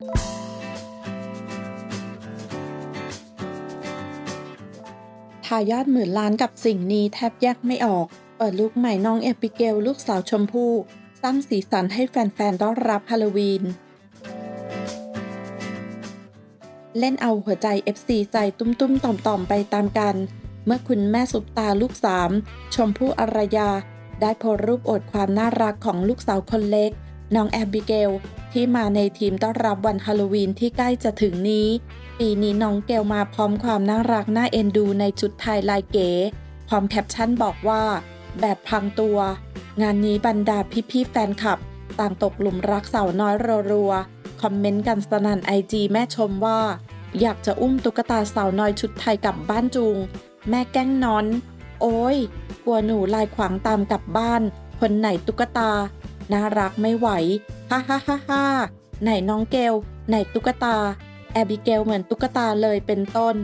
ทายาทหมื่นล้านกับสิ่งนี้แทบแยกไม่ออก เปิดลูกใหม่น้องเอปิเกลลูกสาวชมพู่สร้างสีสันให้แฟนๆ ต้อนรับฮาโลวีน เล่นเอาหัวใจ FC ใจตุ้มๆ ต่อมๆ ไปตามกัน เมื่อคุณแม่ซุปตาลูกสามชมพู่อารยา ได้โพสต์รูปอดความน่ารักของลูกสาวคนเล็ก น้องแอบิเกล ที่มาในทีมต้อนรับวันฮาโลวีนที่ใกล้จะถึงนี้ ปีนี้น้องเกลมาพร้อมความน่ารักน่าเอ็นดูในชุดไทยลายเก๋ พร้อมแคปชั่นบอกว่า แบบพรางตัว งานนี้บรรดาพี่ๆแฟนคลับ ต่างตกหลุมรักสาวน้อยรัวๆคอมเมนต์กันสนั่นไอจีแม่ชมว่า อยากจะอุ้มตุ๊กตาสาวน้อยชุดไทยกลับบ้านจุง แม่แกล้งนอน โอ้ยกลัวหนูลายขวางตามกลับบ้าน คนไหนตุ๊กตา น่ารักไม่ไหว ฮ่าฮ่าฮ่าฮ่าไหนน้องเกลไหนตุ๊กตา แอบิเกลเหมือนตุ๊กตาเลยเป็นต้น